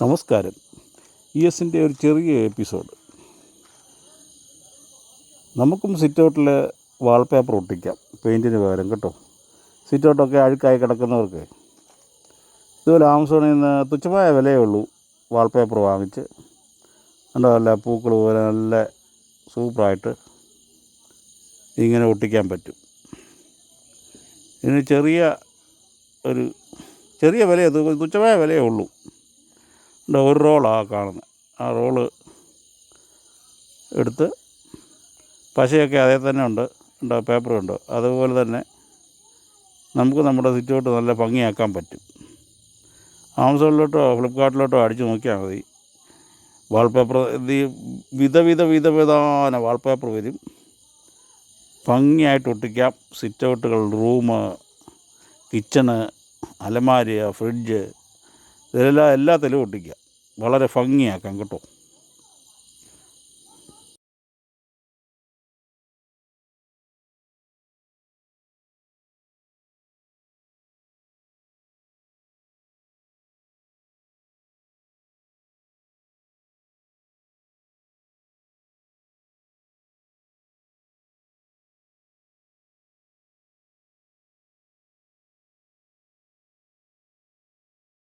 നമസ്കാരം. ഇ എസിന്റെ ഒരു ചെറിയ എപ്പിസോഡ്. നമുക്കും സിറ്റൗട്ടിൽ വാൾപേപ്പർ ഒട്ടിക്കാം. പെയിന്റിന് പകരം കേട്ടോ. സിറ്റൗട്ടൊക്കെ അഴുക്കായി കിടക്കുന്നവർക്ക്. ഇതുപോലെ ആമസോണിൽ നിന്ന് തുച്ഛമായ വിലയേ ഉള്ളൂ വാൾപേപ്പർ വാങ്ങിച്ച്. കണ്ടോ നല്ല പൂക്കൾ പോലെ നല്ല സൂപ്പറായിട്ട് ഇങ്ങനെ ഒട്ടിക്കാൻ പറ്റും. ഇതിന് ചെറിയ ഒരു ചെറിയ വിലയേ തുച്ഛമായ വിലയേ ഉള്ളൂ. ഒരു റോളാണ് കാണുന്നത് ആ റോൾ എടുത്ത് പശയൊക്കെ അതേ തന്നെ ഉണ്ട്. പേപ്പർ പേപ്പറുണ്ട് അതുപോലെ തന്നെ നമുക്ക് നമ്മുടെ സിറ്റൗട്ട് നല്ല ഭംഗിയാക്കാൻ പറ്റും. ആമസോണിലോട്ടോ ഫ്ലിപ്കാർട്ടിലോട്ടോ അടിച്ചു നോക്കിയാൽ മതി. വാൾപേപ്പർ വിധ വിധ വാൾപേപ്പർ വരും. ഭംഗിയായിട്ട് ഒട്ടിക്കാം. സിറ്റൗട്ടുകൾ റൂം കിച്ചണ് അലമാരി ഫ്രിഡ്ജ് ഇതെല്ലാം എല്ലാത്തിലും ഒട്ടിക്കുക. വളരെ ഭംഗിയാക്കാം കേട്ടോ.